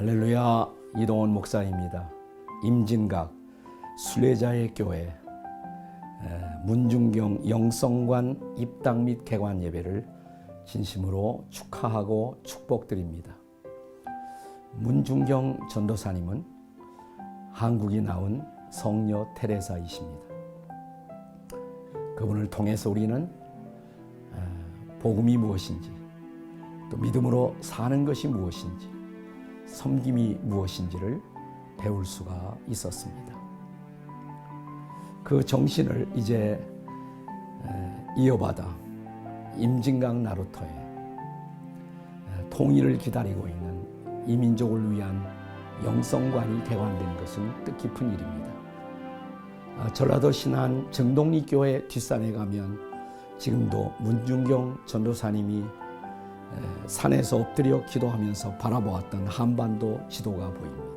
할렐루야 이동원 목사입니다. 임진각 순례자의 교회 에, 문중경 영성관 입당 및 개관 예배를 진심으로 축하하고 축복드립니다. 문중경 전도사님은 한국이 나온 성녀 테레사이십니다. 그분을 통해서 우리는 에, 복음이 무엇인지 또 믿음으로 사는 것이 무엇인지 섬김이 무엇인지를 배울 수가 있었습니다. 그 정신을 이제 이어받아 임진강 나루터에 통일을 기다리고 있는 이민족을 위한 영성관이 개관된 것은 뜻깊은 일입니다. 아, 전라도 신안 정동리 교회 뒷산에 가면 지금도 문중경 전도사님이 산에서 엎드려 기도하면서 바라보았던 한반도 지도가 보입니다.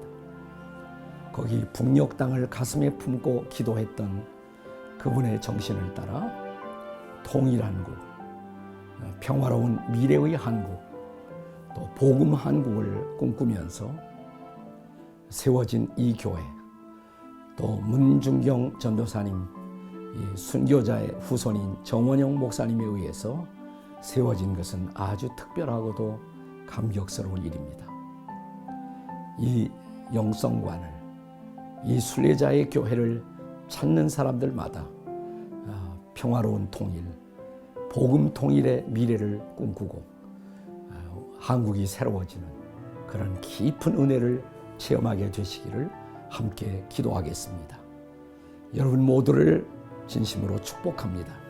거기 북녘 땅을 가슴에 품고 기도했던 그분의 정신을 따라 통일한국, 평화로운 미래의 한국, 또 복음 한국을 꿈꾸면서 세워진 이 교회, 또 문중경 전도사님, 이 순교자의 후손인 정원영 목사님에 의해서 세워진 것은 아주 특별하고도 감격스러운 일입니다. 이 영성관을 이 순례자의 교회를 찾는 사람들마다 아, 평화로운 통일, 복음 통일의 미래를 꿈꾸고 아, 한국이 새로워지는 그런 깊은 은혜를 체험하게 되시기를 함께 기도하겠습니다. 여러분 모두를 진심으로 축복합니다.